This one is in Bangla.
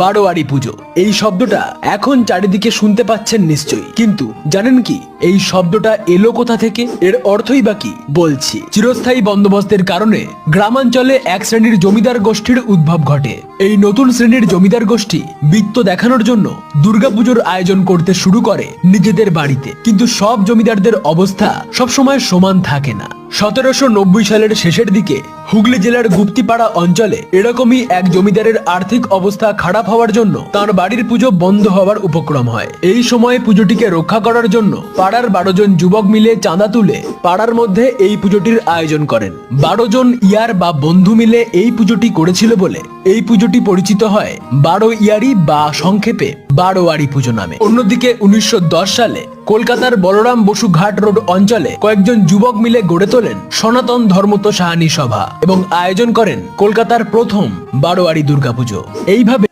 বারোয়ারি পুজো। এই শব্দটা এখন চারিদিকে শুনতে পাচ্ছেন নিশ্চয়ই। কিন্তু জানেন কি, এই শব্দটা এলো কোথা থেকে? এর অর্থই বা কি? বলছি। চিরস্থায়ী বন্দোবস্তের কারণে গ্রামাঞ্চলে এক শ্রেণির জমিদার গোষ্ঠীর উদ্ভব ঘটে। এই নতুন শ্রেণির জমিদার গোষ্ঠী বৃত্ত দেখানোর জন্য দুর্গাপুজোর আয়োজন করতে শুরু করে নিজেদের বাড়িতে। কিন্তু সব জমিদারদের অবস্থা সবসময় সমান থাকে না। সতেরোশো নব্বই সালের শেষের দিকে হুগলি জেলার গুপ্তিপাড়া অঞ্চলে এরকমই এক জমিদারের আর্থিক অবস্থা খারাপ হওয়ার জন্য তার বাড়ির পুজো বন্ধ হওয়ার উপক্রম হয়। এই সময়ে পুজোটিকে রক্ষা করার জন্য পাড়ার বারো জন যুবক মিলে চাঁদা তুলে পাড়ার মধ্যে এই পুজোটির আয়োজন করেন। বারো জন ইয়ার বা বন্ধু মিলে এই পুজোটি করেছিল বলে এই পুজোটি পরিচিত হয় বারো ইয়ারি বা সংক্ষেপে বারোয়ারি পুজো নামে। অন্যদিকে উনিশশো দশ সালে কলকাতার বলরাম বসু ঘাট রোড অঞ্চলে কয়েকজন যুবক মিলে গড়ে তোলেন সনাতন ধর্মত সাহানি সভা এবং আয়োজন করেন কলকাতার প্রথম বারোয়ারি দুর্গাপুজো। এইভাবে